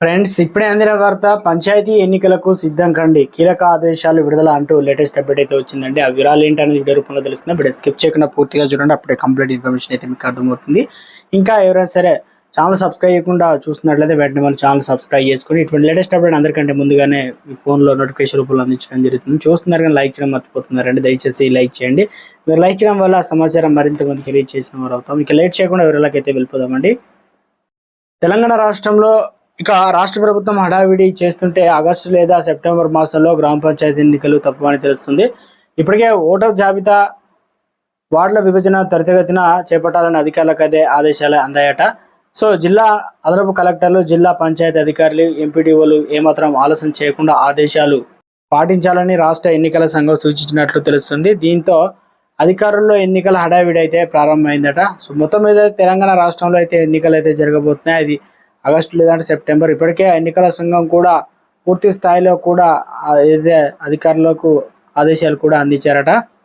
Friends ఇప్పుడే అందిన వార్త పంచాయతీ ఎన్నికలకు సిద్ధం కండి. కీలక ఆదేశాలు విడుదల అంటూ లేటెస్ట్ అప్డేట్ అయితే వచ్చిందండి. ఆ వివరాలు ఏంటనేది వీడియో రూపంలో తెలుస్తుంది. వీడియో స్కిప్ చేయకుండా పూర్తిగా చూడండి. అప్పుడే కంప్లీట్ ఇన్ఫర్మేషన్ అయితే మీకు అర్థమవుతుంది. ఇంకా ఎవరైనా సరే ఛానల్ సబ్స్క్రైబ్ చేయకుండా చూస్తున్నట్లయితే వెంటనే మన ఛానల్ సబ్స్క్రైబ్ చేసుకుని ఇటువంటి లేటెస్ట్ అప్డేట్ అందరికంటే ముందుగానే మీ ఫోన్లో నోటిఫికేషన్ రూపంలో అందించడం జరుగుతుంది. చూస్తున్నారు కానీ లైక్ చేయడం మర్చిపోతున్నారండి. దయచేసి లైక్ చేయండి. మీరు లైక్ చేయడం వల్ల సమాచారం మరింత మందికి రీచ్ చేసిన వారు అవుతాం. ఇక లేట్ చేయకుండా వివరాలకైతే వెళ్ళిపోదామండి. తెలంగాణ రాష్ట్రంలో ఇక రాష్ట్ర ప్రభుత్వం హడావిడి చేస్తుంటే ఆగస్టు లేదా సెప్టెంబర్ మాసంలో గ్రామ పంచాయతీ ఎన్నికలు తప్పమని తెలుస్తుంది. ఇప్పటికే ఓటర్ జాబితా వార్డుల విభజన త్వరితగతిన చేపట్టాలని అధికారులకు అయితే ఆదేశాలు అందాయట. సో జిల్లా అదనపు కలెక్టర్లు జిల్లా పంచాయతీ అధికారులు ఎంపీడీఓలు ఏమాత్రం ఆలస్యం చేయకుండా ఆదేశాలు పాటించాలని రాష్ట్ర ఎన్నికల సంఘం సూచించినట్లు తెలుస్తుంది. దీంతో అధికారుల్లో ఎన్నికల హడావిడి అయితే ప్రారంభమైందట. సో మొత్తం మీద తెలంగాణ రాష్ట్రంలో అయితే ఎన్నికలు అయితే జరగబోతున్నాయి. అది ఆగస్టు లేదంటే సెప్టెంబర్. ఇప్పటికే ఎన్నికల సంఘం కూడా పూర్తి స్థాయిలో కూడా ఆ అధికారులకు ఆదేశాలు కూడా అందించారట.